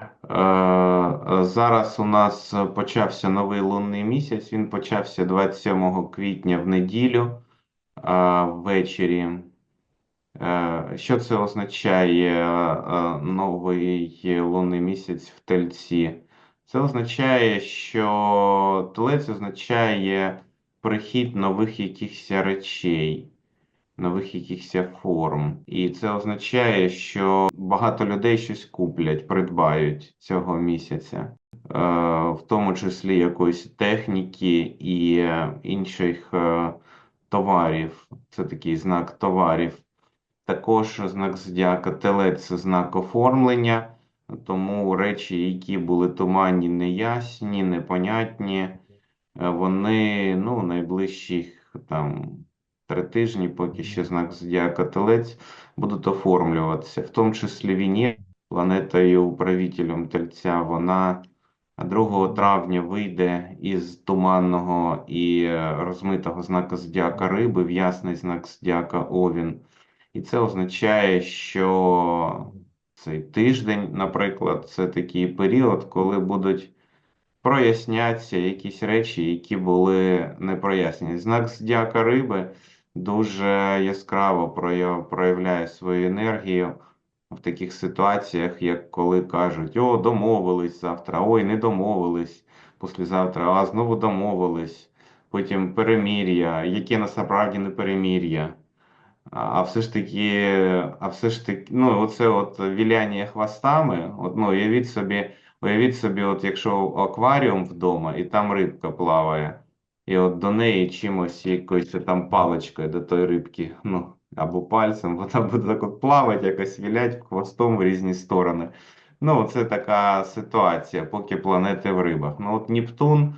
Е, Зараз у нас почався новий лунний місяць. Він почався 27 квітня в неділю е, ввечері. Е, Що це означає новий лунний місяць в Тельці? Це означає, що Телець означає прихід нових якихось речей, нових якихось форм. І це означає, що багато людей щось куплять, придбають цього місяця, Е, в тому числі якоїсь техніки і інших е, товарів. Це такий знак товарів. Також знак зодіака Телець це знак оформлення, тому речі, які були туманні, неясні, непонятні, е, вони ну, найближчих там три тижні, поки ще знак зодіака Телець, будуть оформлюватися. В тому числі Венера, планетою управителем Тельця, вона 2 травня вийде із туманного і е, розмитого знака зодіака Риби в ясний знак зодіака Овін. І це означає, що цей тиждень, наприклад, це такий період, коли будуть прояснятися якісь речі, які були не прояснені. Знак зодіака Риби дуже яскраво проявляє свою енергію в таких ситуаціях, як коли кажуть: О, домовились завтра, ой, не домовились післязавтра, а знову домовились. Потім перемір'я, яке насправді не перемір'я. А все ж таки, а все ж таки, ну, оце от віляння хвостами, от, ну, уявіть собі, уявіть собі, от якщо акваріум вдома, і там рибка плаває, і от до неї чимось якоюсь там паличкою до тої рибки, ну, або пальцем, вона буде так от плавати, якось вілять хвостом в різні сторони. Ну, це така ситуація, поки планети в рибах. Ну, от Нептун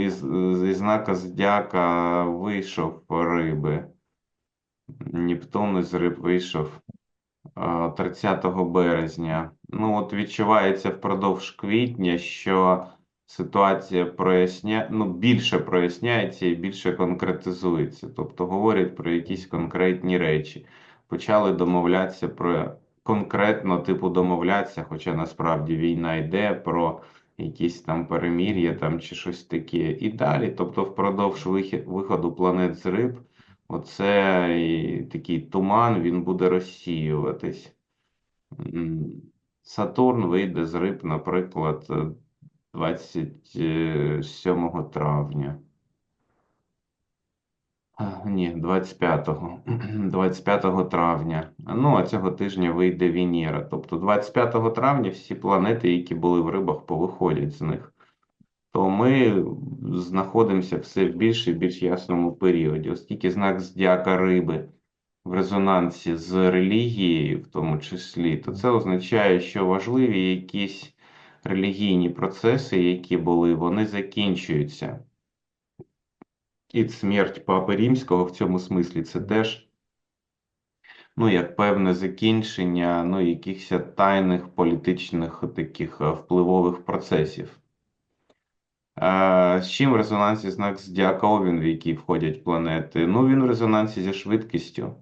із, із знака Зодіака вийшов риби. Нептун із риб вийшов е, 30 березня. Ну, от відчувається впродовж квітня, що ситуація проясня... ну, більше проясняється і більше конкретизується. Тобто говорять про якісь конкретні речі. Почали домовлятися про конкретно, типу, домовлятися, хоча насправді війна йде про якісь там перемір'я там, чи щось таке. І далі, тобто, впродовж виходу планет з риб. Оце і такий туман, він буде розсіюватись. Сатурн вийде з риб, наприклад, 27 травня. Ні, 25-го. 25 травня. Ну, а цього тижня вийде Венера. Тобто 25 травня всі планети, які були в рибах, повиходять з них. То ми знаходимося все в більш і більш ясному періоді. Оскільки знак зодіака риби в резонансі з релігією, в тому числі, то це означає, що важливі якісь релігійні процеси, які були, вони закінчуються. І смерть Папи Римського в цьому смислі це теж ну, як певне закінчення ну, якихось тайних політичних таких е, впливових процесів. Е, З чим в резонансі знак Зодіака Овін, в який входять планети? Ну, він в резонансі зі швидкістю.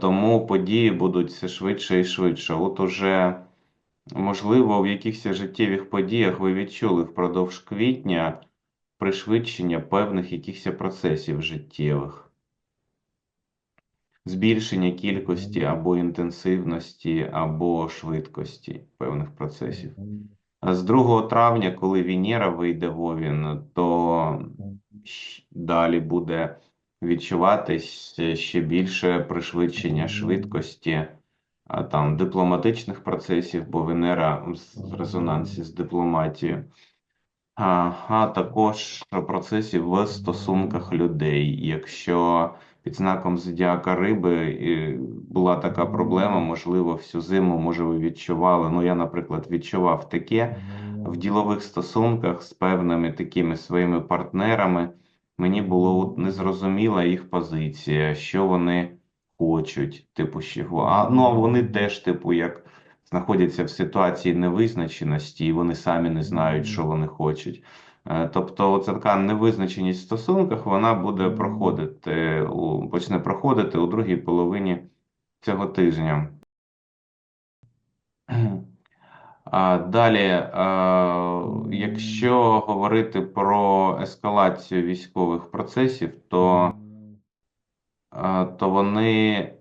Тому події будуть все швидше і швидше. От уже, можливо, в якихось життєвих подіях ви відчули впродовж квітня пришвидшення певних якихось процесів життєвих. Збільшення кількості або інтенсивності, або швидкості певних процесів. А з 2 травня, коли Венера вийде в Овін, то далі буде відчуватись ще більше пришвидшення швидкості там, дипломатичних процесів, бо Венера в резонансі з дипломатією, а, а також процесів в стосунках людей. Якщо під знаком зодіака Риби була така проблема, можливо, всю зиму, може, ви відчували. Ну, я, наприклад, відчував таке в ділових стосунках з певними такими своїми партнерами. Мені було незрозуміла їх позиція, що вони хочуть, типу, що, а ну, а вони теж, типу, як знаходяться в ситуації невизначеності, і вони самі не знають, що вони хочуть. Е, Тобто, оця така невизначеність в стосунках, вона буде проходити, у- почне проходити у другій половині цього тижня. А, далі, а, якщо говорити про ескалацію військових процесів, то, то вони,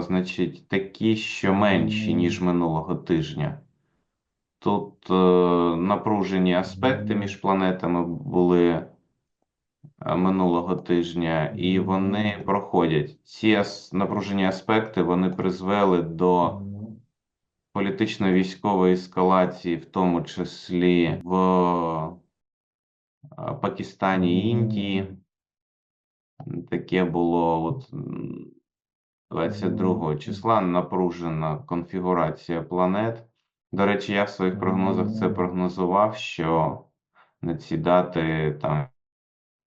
значить, такі, що менші, ніж минулого тижня. Тут е, напружені аспекти між планетами були е, минулого тижня, і вони проходять. Ці напружені аспекти вони призвели до політично-військової ескалації, в тому числі в е, Пакистані і Індії. Таке було от 22 числа напружена конфігурація планет. До речі, я в своїх прогнозах це прогнозував, що на ці дати там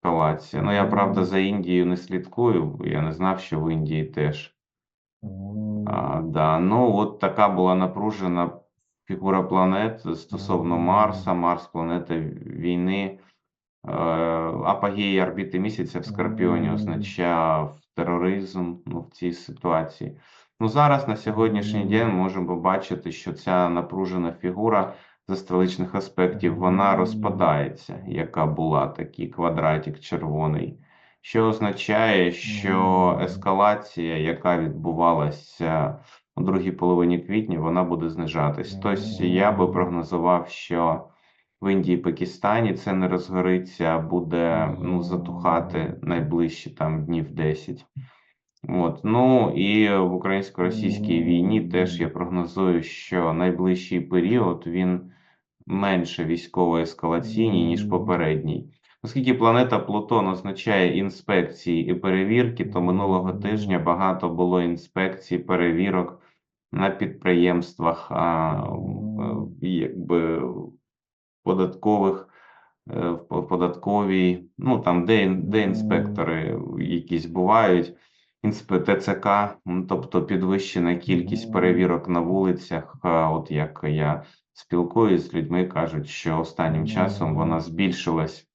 ескалація. Ну, я правда за Індією не слідкую, я не знав, що в Індії теж. А, да. Ну, от така була напружена фігура планет стосовно Марса. Марс планета війни. Е, Апогей орбіти місяця в Скорпіоні означав тероризм ну, в цій ситуації. Ну, зараз на сьогоднішній день ми можемо побачити, що ця напружена фігура з астрологічних аспектів вона розпадається, яка була такий квадратик червоний, що означає, що ескалація, яка відбувалася у другій половині квітня, вона буде знижатись. Тобто я би прогнозував, що в Індії, Пакистані це не розгориться, а буде ну, затухати найближчі там днів 10. От. Ну і в українсько-російській війні теж я прогнозую, що найближчий період він менше військово-ескалаційний, ніж попередній. Оскільки планета Плутон означає інспекції і перевірки, то минулого тижня багато було інспекцій, перевірок на підприємствах, а, якби податкових, е, в податковій, ну там, де, де інспектори якісь бувають, інспе ТЦК, тобто підвищена кількість перевірок на вулицях. От як я спілкуюсь з людьми, кажуть, що останнім часом вона збільшилась.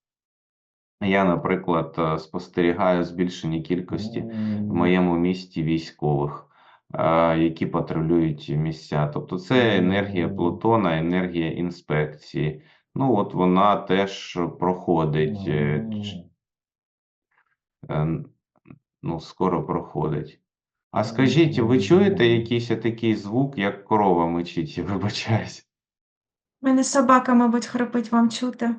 Я, наприклад, е, спостерігаю збільшення кількості в моєму місті військових, е, які патрулюють місця. Тобто це енергія Плутона, енергія інспекції. Ну, от вона теж проходить, е, ну, скоро проходить. А скажіть, ви чуєте якийсь такий звук, як корова мичить? Вибачаюсь. У мене собака, мабуть, храпить, вам чути.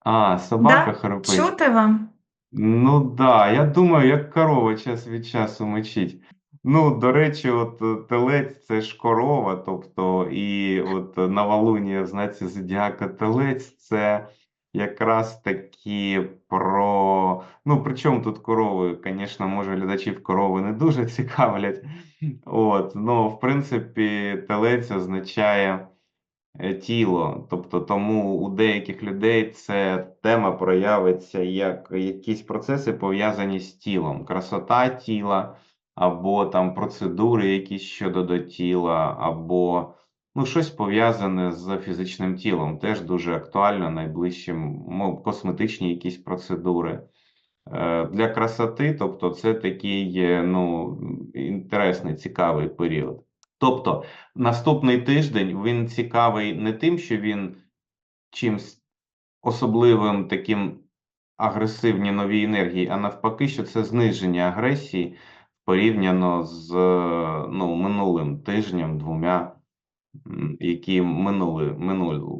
А, собака Да? храпить. Чути вам? Ну да, я думаю, як корова час від часу мичить. Ну, до речі, от е, телець це ж корова, тобто, і от е, новолунія в знаці зодіака телець це якраз таки про. Ну, при чому тут корови? Звісно, може, глядачів корови не дуже цікавлять. От, ну, в принципі, телець означає е, тіло. Тобто, тому у деяких людей це тема проявиться як якісь процеси пов'язані з тілом, красота тіла, або там процедури якісь щодо до тіла, або ну, щось пов'язане з фізичним тілом. Теж дуже актуально найближчим, ну, косметичні якісь процедури. Е, Для красоти, тобто, це такий е, ну, інтересний, цікавий період. Тобто, наступний тиждень він цікавий не тим, що він чимсь особливим таким агресивні нові енергії, а навпаки, що це зниження агресії порівняно з ну, минулим тижнем, двома, які минули, минули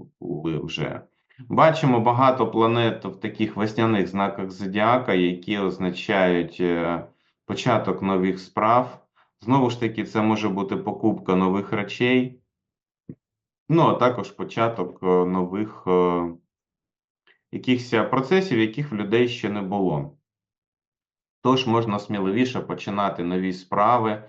вже. Бачимо багато планет в таких весняних знаках зодіака, які означають е, початок нових справ. Знову ж таки, це може бути покупка нових речей, ну а також початок е, нових е, якихось процесів, яких в людей ще не було. Тож можна сміливіше починати нові справи,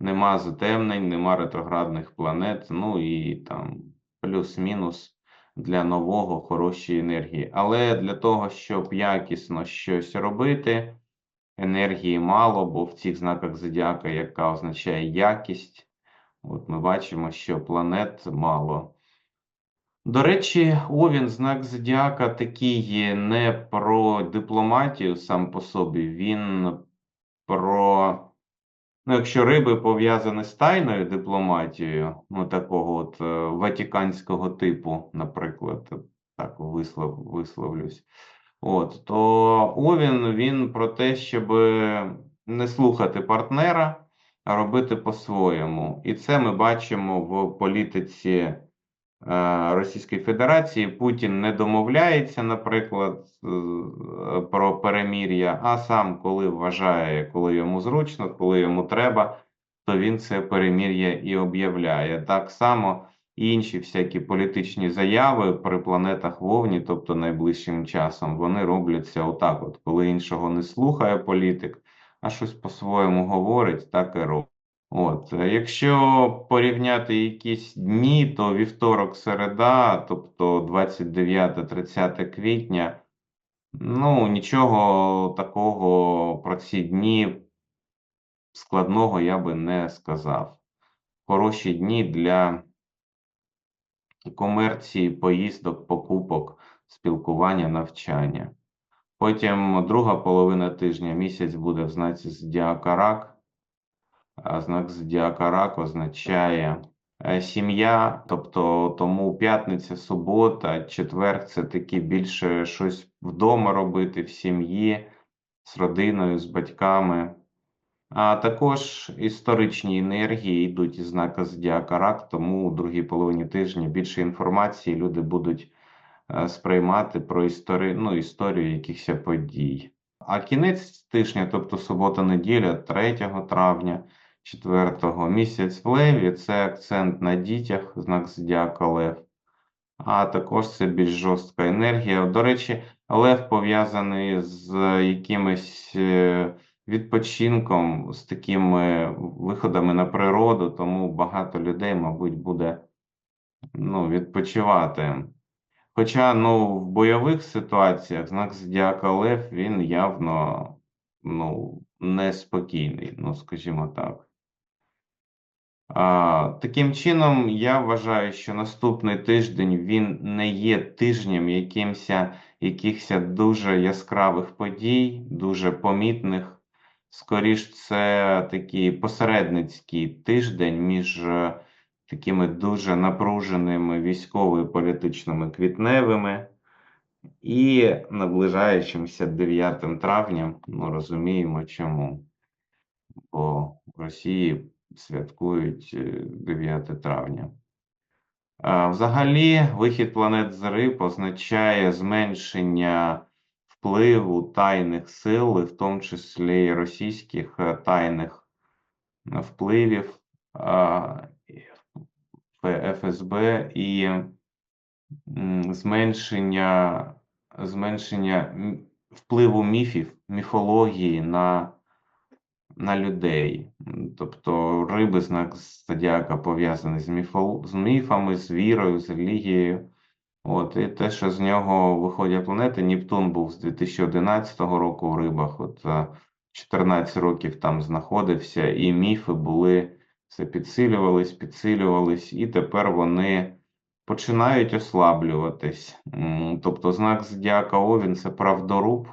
нема затемнень, нема ретроградних планет, ну і там плюс-мінус для нового хороші енергії. Але для того, щоб якісно щось робити, енергії мало, бо в цих знаках зодіака, яка означає якість, от ми бачимо, що планет мало. До речі, Овін, знак зодіака, такий не про дипломатію сам по собі, він про Ну, якщо риби пов'язані з тайною дипломатією, ну такого от е, ватиканського типу, наприклад, так вислов, висловлюсь, от, то Овін він про те, щоб не слухати партнера, а робити по-своєму. І це ми бачимо в політиці Російської Федерації. Путін не домовляється, наприклад, е, про перемір'я, а сам, коли вважає, коли йому зручно, коли йому треба, то він це перемір'я і об'являє. Так само і інші всякі політичні заяви при планетах вовні, тобто найближчим часом, вони робляться отак: от коли іншого не слухає політик, а щось по-своєму говорить, так і робить. От, е, якщо порівняти якісь дні, то вівторок, середа, тобто 29-30 квітня, ну нічого такого про ці дні складного я би не сказав. Хороші дні для комерції, поїздок, покупок, спілкування, навчання. Потім друга половина тижня місяць буде в знаці Зодіака Рак. Знак Зодіака Рак означає е, сім'я, тобто тому п'ятниця, субота, четвер це таки більше щось вдома робити в сім'ї з родиною, з батьками. А також історичні енергії йдуть із знака Зодіака Рак, тому у другій половині тижня більше інформації люди будуть е, сприймати про історію, ну, історію якихось подій. А кінець тижня, тобто субота-неділя, 3 травня, 4 місяць в Леві, це акцент на дітях, знак Зодіака Лев. А також це більш жорстка енергія. До речі, Лев пов'язаний з якимись е, відпочинком, з такими виходами на природу, тому багато людей, мабуть, буде ну, відпочивати. Хоча ну, в бойових ситуаціях знак Зодіака Лев, він явно ну, неспокійний, ну, скажімо так. Таким чином, я вважаю, що наступний тиждень він не є тижнем якимось, якихось дуже яскравих подій, дуже помітних. Скоріш, це такий посередницький тиждень між е, такими дуже напруженими військово політичними квітневими і наближаючимся 9 травня. Ну, розуміємо чому. Бо в Росії святкують 9 е, травня. Взагалі, вихід планет з риб означає зменшення впливу тайних сил, в тому числі російських е, тайних впливів ФСБ і зменшення, зменшення впливу міфів, міфології на на людей. Тобто риби, знак зодіака пов'язаний з, міфо, з міфами, з вірою, з релігією. От, І те, що з нього виходять планети, Нептун був з 2011 року в рибах, от 14 років там знаходився, і міфи були, все підсилювались, підсилювались, і тепер вони починають ослаблюватись. Тобто знак Зодіака Овін це правдоруб,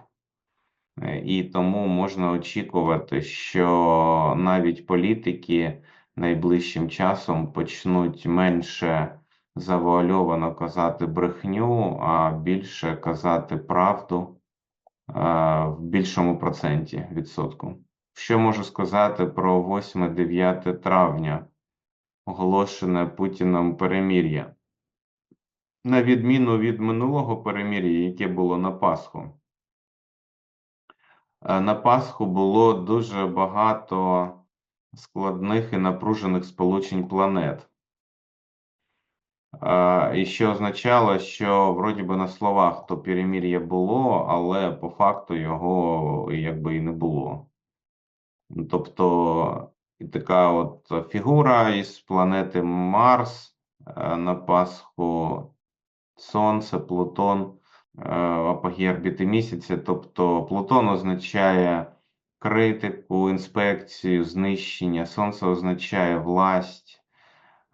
і тому можна очікувати, що навіть політики найближчим часом почнуть менше завуальовано казати брехню, а більше казати правду в більшому проценті відсотку. Що можу сказати про 8-9 травня, оголошене Путіном перемір'я? На відміну від минулого перемір'я, яке було на Пасху. На Пасху було дуже багато складних і напружених сполучень планет. І що означало, що вроді би на словах то перемір'я було, але по факту його якби і не було. Тобто така от фігура із планети Марс е, на Пасху, Сонце, Плутон, е, апогей орбіти місяця. Тобто Плутон означає критику, інспекцію, знищення, Сонце означає власть.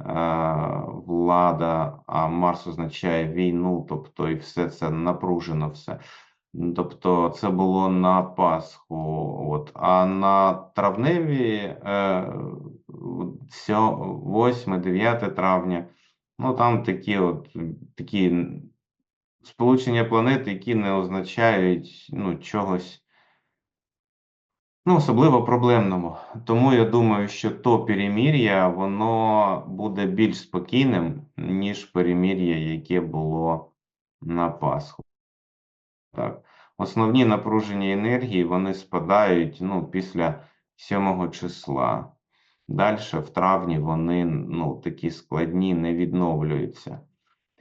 Е, влада, а Марс означає війну, тобто і все це напружено все. Тобто це було на Пасху. От. А на травневі е, 8-9 травня, ну там такі от такі сполучення планет, які не означають ну, чогось ну, особливо проблемному. Тому я думаю, що то перемір'я, воно буде більш спокійним, ніж перемір'я, яке було на Пасху. Так. Основні напружені енергії вони спадають ну, після 7 числа. Далі в травні вони ну, такі складні, не відновлюються.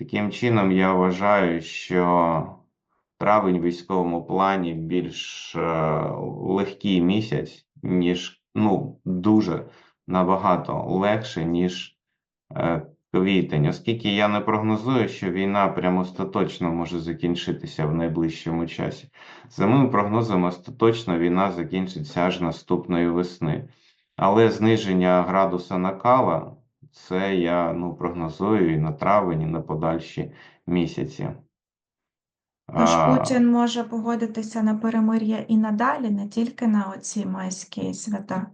Таким чином, я вважаю, що травень в військовому плані більш е, легкий місяць, ніж ну, дуже набагато легше, ніж е, квітень, оскільки я не прогнозую, що війна прямо остаточно може закінчитися в найближчому часі. За моїм прогнозом, остаточно війна закінчиться аж наступної весни. Але зниження градуса накала, це я ну, прогнозую і на травень, і на подальші місяці. Тож Путін може погодитися на перемир'я і надалі, не тільки на оці майські свята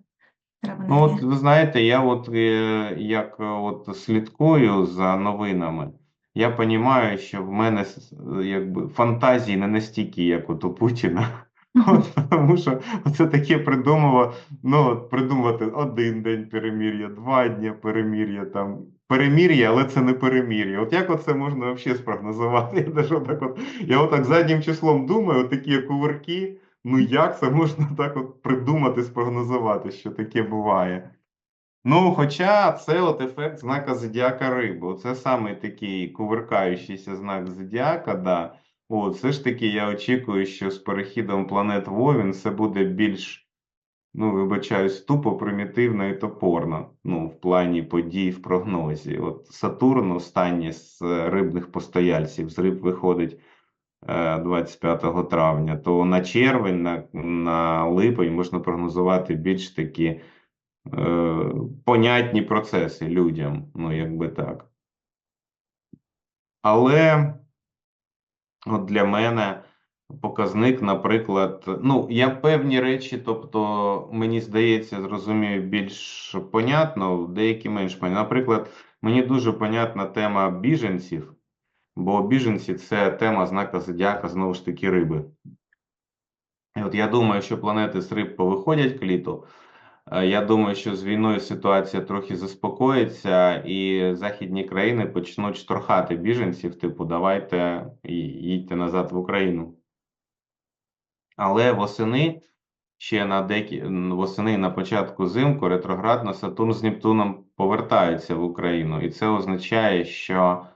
Ну, от ви знаєте, я от е, як е, от слідкую за новинами, я розумію, що в мене якби фантазії не настільки, як от у Путіна. От, тому що це таке придумало, ну, от придумати один день перемір'я, два дні перемір'я, там, перемір'я, але це не перемір'я. От як оце можна взагалі спрогнозувати? Я даже отак от, я отак заднім числом думаю, от такі кувырки, ну як це можна так от придумати, спрогнозувати, що таке буває? Ну, хоча це от ефект знака зодіака риби. Це саме такий кувиркаючийся знак зодіака, да. От, все ж таки я очікую, що з перехідом планет в Овін це буде більш, ну, вибачаюсь, тупо, примітивно і топорно. Ну, в плані подій в прогнозі. От Сатурн, останній з е, рибних постояльців, з риб виходить е, 25 травня, то на червень, на, на липень можна прогнозувати більш такі е, понятні процеси людям, ну, якби так. Але от для мене показник, наприклад, ну, я певні речі, тобто, мені здається, зрозумію більш понятно, деякі менш понятно. Наприклад, мені дуже понятна тема біженців, бо біженці це тема знака зодіака, знову ж таки, риби. І от я думаю, що планети з риб повиходять к літу. Е, Я думаю, що з війною ситуація трохи заспокоїться, і західні країни почнуть штовхати біженців, типу, давайте їдьте назад в Україну. Але восени, ще на деякі восени на початку зимку, ретроградно Сатурн з Нептуном повертаються в Україну. І це означає, що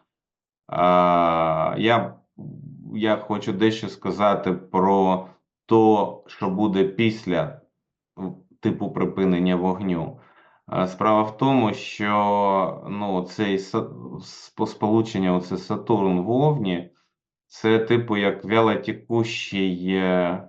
а, я, я хочу дещо сказати про то, що буде після типу припинення вогню. Е, Справа в тому, що ну, цей сполучення, оце Сатурн в Овні, це типу як вялотекущий. е,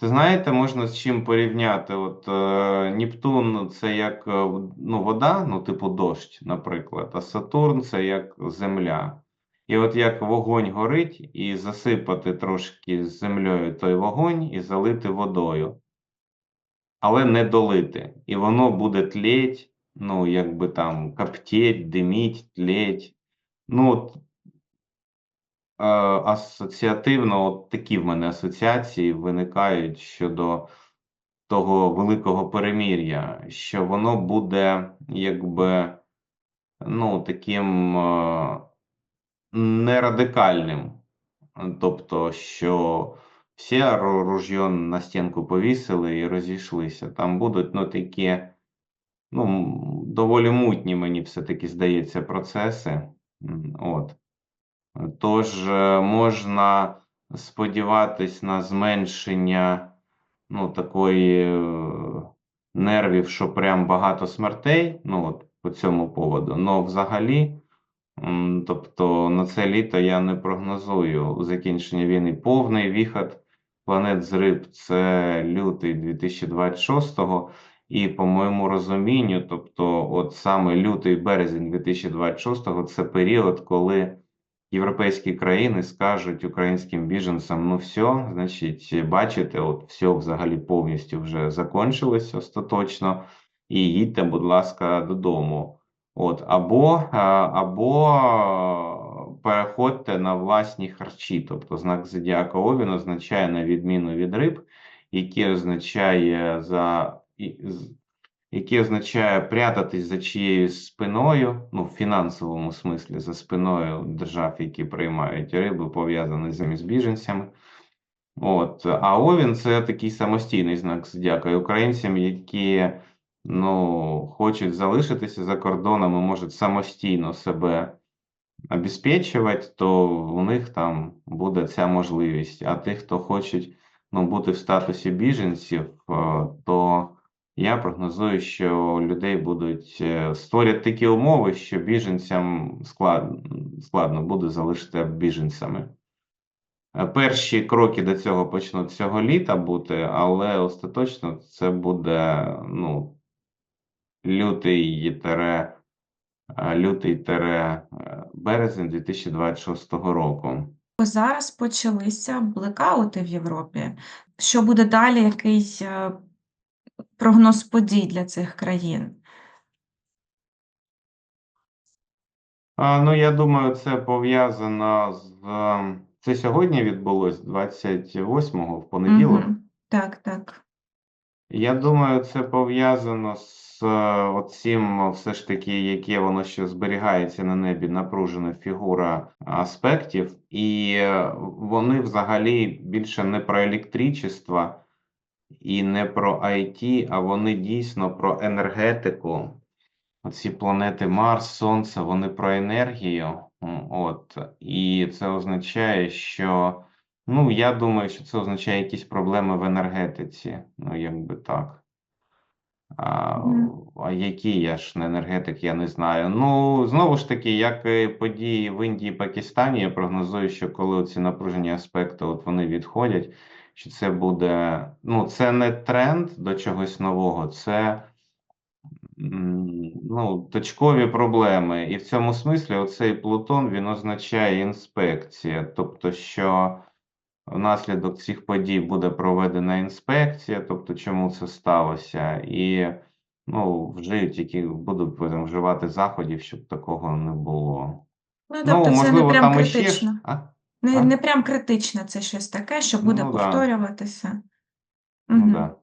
Ти знаєте, можна з чим порівняти? От е, Нептун це як е, ну, вода, ну, типу дощ, наприклад, а Сатурн це як земля. І от як вогонь горить, і засипати трошки з землею той вогонь і залити водою але не долити. І воно буде тлеть, ну, якби там коптеть, диміть, тлеть. Ну, от, е, асоціативно, от такі в мене асоціації виникають щодо того великого перемір'я, що воно буде якби, ну, таким е, не радикальним. Тобто, що всі ру- на стінку повісили і розійшлися. Там будуть ну, такі, ну, доволі мутні, мені все-таки здається, процеси. От. Тож е, можна сподіватись на зменшення ну, такої е, нервів, що прям багато смертей, ну, от по цьому поводу. Но взагалі. Тобто на це літо я не прогнозую закінчення війни. Повний вихід планет з риб це лютий 2026-го. І по моєму розумінню, тобто, от саме лютий березень 2026-го це період, коли європейські країни скажуть українським біженцям, ну все, значить, бачите, от все взагалі повністю вже закончилось остаточно, і їдьте, будь ласка, додому. От, або, або переходьте на власні харчі. Тобто знак зодіака Овін означає на відміну від риб, який означає за який означає прятатись за чиєюсь спиною, ну, в фінансовому смислі, за спиною держав, які приймають риби, пов'язані з біженцями. От. А Овін це такий самостійний знак зодіака. Українцям, які ну, хочуть залишитися за кордоном і можуть самостійно себе обезпечувати, то у них там буде ця можливість. А тих, хто хочуть ну, бути в статусі біженців, е, то я прогнозую, що людей будуть е, створять такі умови, що біженцям складно, складно буде залишити біженцями. Е, Перші кроки до цього почнуть цього літа бути, але остаточно це буде ну, лютий тере, лютий е, березень 2026 року. Зараз почалися блекаути в Європі. Що буде далі? Який е, прогноз подій для цих країн? А, ну, я думаю, це пов'язано з. Це сьогодні відбулось 28-го в понеділок. Мгм. Так, так. Я думаю, це пов'язано з е, оцим, все ж таки, яке воно ще зберігається на небі, напружена фігура аспектів, і вони взагалі більше не про електричество і не про IT, а вони дійсно про енергетику. Оці планети Марс, Сонце, вони про енергію. От. І це означає, що, ну, я думаю, що це означає якісь проблеми в енергетиці. Ну, якби так. А, а які я ж не енергетик, я не знаю. Ну, знову ж таки, як і події в Індії і Пакистані, я прогнозую, що коли ці напружені аспекти от вони відходять, що це буде. Ну, це не тренд до чогось нового, це ну, точкові проблеми. І в цьому смислі оцей Плутон він означає інспекція. Тобто, що внаслідок цих подій буде проведена інспекція, тобто чому це сталося, і ну, вжиють, які будуть потім вживати заходів, щоб такого не було. Ну, Ну, тобто це не прям там критично. А? Не, А? не прям критично це щось таке, що буде Ну, да. повторюватися. Ну, да.